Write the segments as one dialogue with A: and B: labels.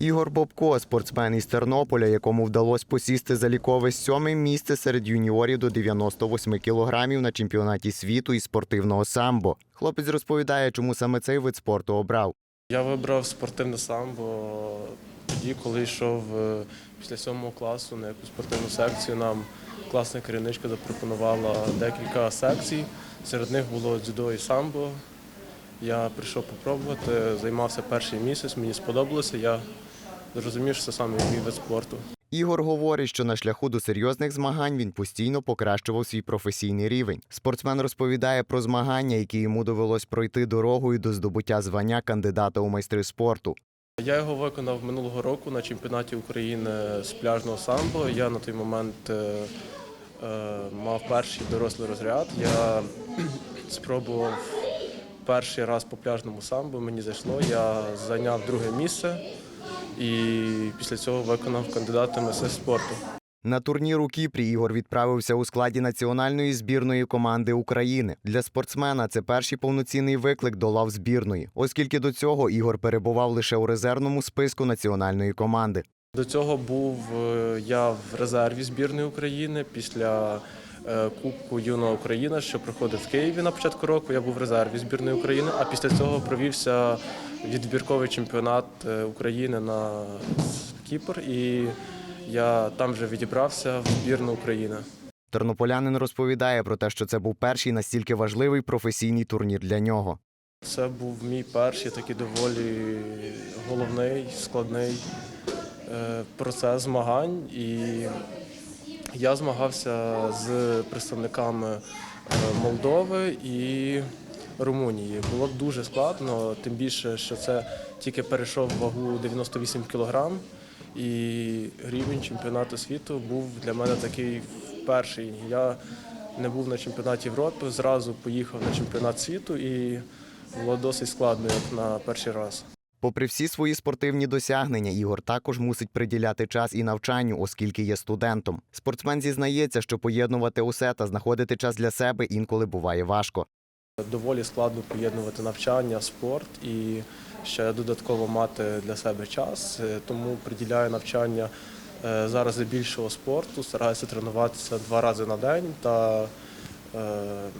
A: Ігор Бобко, спортсмен із Тернополя, якому вдалося посісти залікове сьоме місце серед юніорів до 98 кілограмів на чемпіонаті світу із спортивного самбо. Хлопець розповідає, чому саме цей вид спорту обрав.
B: Я вибрав спортивне самбо тоді, коли йшов е, після сьомого класу на якусь спортивну секцію. Нам класна керівничка запропонувала декілька секцій. Серед них було дзюдо і самбо. Я прийшов попробувати, займався перший місяць, мені сподобалося. Я зрозумів, що це саме мій вид спорту.
A: Ігор говорить, що на шляху до серйозних змагань він постійно покращував свій професійний рівень. Спортсмен розповідає про змагання, які йому довелось пройти дорогою до здобуття звання кандидата у майстри спорту.
B: Я його виконав минулого року на чемпіонаті України з пляжного самбо. Я на той момент е, е, мав перший дорослий розряд. Я спробував перший раз по пляжному самбо, мені зайшло. Я зайняв друге місце і після цього виконав кандидата в спорту.
A: На турнір у Кіпрі Ігор відправився у складі національної збірної команди України. Для спортсмена це перший повноцінний виклик до лав збірної, оскільки до цього Ігор перебував лише у резервному списку національної команди.
B: До цього був е, я в резерві збірної України після Кубку Юна Україна, що проходив в Києві на початку року. Я був в резерві збірної України, а після цього провівся відбірковий чемпіонат е, України на Кіпр, і я там вже відібрався в збірну України.
A: Тернополянин розповідає про те, що це був перший настільки важливий професійний турнір для нього.
B: Це був мій перший такий доволі головний, складний е, процес змагань. І я змагався з представниками е, Молдови і Румунії. Було дуже складно, тим більше, що це тільки перейшов вагу 98 кг. І рівень чемпіонату світу був для мене такий перший. Я не був на чемпіонаті Європи, зразу поїхав на чемпіонат світу і було досить складно, як на перший раз.
A: Попри всі свої спортивні досягнення, Ігор також мусить приділяти час і навчанню, оскільки є студентом. Спортсмен зізнається, що поєднувати усе та знаходити час для себе інколи буває важко.
B: Доволі складно поєднувати навчання, спорт і ще додатково мати для себе час. Е, Тому приділяю навчання е, зараз більшого спорту, стараюся тренуватися два рази на день та е,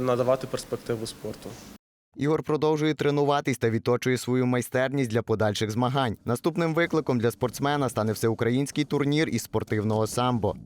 B: надавати перспективу спорту.
A: Ігор продовжує тренуватись та відточує свою майстерність для подальших змагань. Наступним викликом для спортсмена стане всеукраїнський турнір із спортивного самбо.